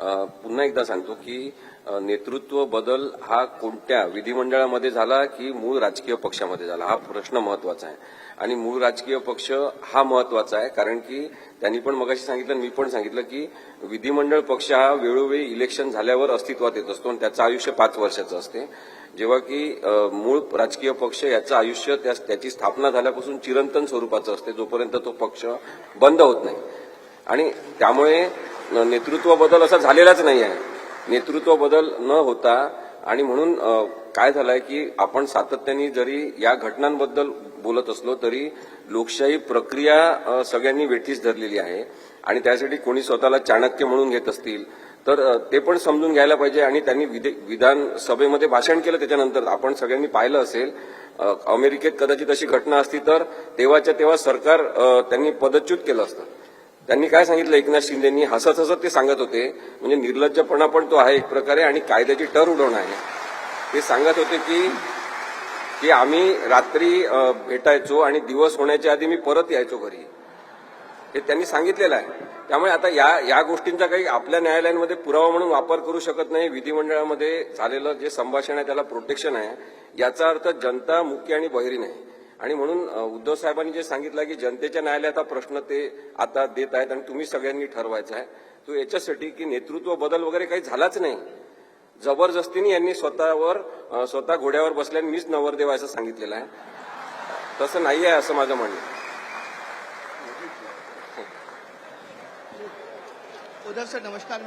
पुन्हा एकदा सांगतो की नेतृत्व बदल हा कोणत्या विधिमंडळामध्ये झाला की मूळ राजकीय पक्षामध्ये झाला? हा प्रश्न महत्त्वाचा आहे. आणि मूळ राजकीय पक्ष हा महत्त्वाचा आहे कारण की त्यांनी पण मगाशी सांगितलं मी पण सांगितलं की विधिमंडळ पक्ष हा वेळोवेळी इलेक्शन झाल्यावर अस्तित्वात येत असतो आणि त्याचं आयुष्य पाच वर्षाचं असते. जेव्हा की मूळ राजकीय पक्ष याचं आयुष्य त्या- त्याची स्थापना झाल्यापासून चिरंतन स्वरूपाचं असते जोपर्यंत तो पक्ष बंद होत नाही. आणि त्यामुळे नेतृत्व बदल असा झालेलाच नाही आहे. नेतृत्व बदल न होता आणि म्हणून काय झालंय की आपण सातत्याने जरी या घटनांबद्दल बोलत असलो तरी लोकशाही प्रक्रिया सगळ्यांनी वेठीस धरलेली आहे आणि त्यासाठी कोणी स्वतःला चाणक्य म्हणून घेत असतील तर ते पण समजून घ्यायला पाहिजे आणि त्यांनी विधे- विधानसभेमध्ये भाषण केलं त्याच्यानंतर आपण सगळ्यांनी पाहिलं असेल अमेरिकेत कदाचित अशी घटना असती तर तेव्हाच्या तेव्हा सरकार त्यांनी पदच्युत केलं असतं. त्यांनी काय सांगितलं? एकनाथ शिंदेनी हसत हसत ते सांगत होते. म्हणजे निर्लज्जपणा पण तो आहे एक प्रकारे आणि कायद्याची टर उडवणं आहे. ते सांगत होते की की आम्ही रात्री भेटायचो आणि दिवस होण्याच्या आधी मी परत यायचो घरी. हे त्यांनी सांगितलेलं आहे. त्यामुळे आता या या गोष्टींचा काही आपल्या न्यायालयांमध्ये पुरावा म्हणून वापर करू शकत नाही. विधिमंडळामध्ये झालेलं जे संभाषण आहे त्याला प्रोटेक्शन आहे याचा अर्थ जनता मुख्य आणि बहिरी नाही. आणि म्हणून उद्धव साहेबांनी जे सांगितलं की जनतेच्या न्यायालयात हा प्रश्न ते आता देत आहेत आणि तुम्ही सगळ्यांनी ठरवायचा आहे तो याच्यासाठी की नेतृत्व बदल वगैरे काही झालाच नाही. जबरदस्तीने यांनी स्वतःवर स्वतः घोड्यावर बसल्याने मीच नवरदेव असं सांगितलेलं आहे. तसं नाही आहे असं माझं म्हणणं. उद्धव सर नमस्कार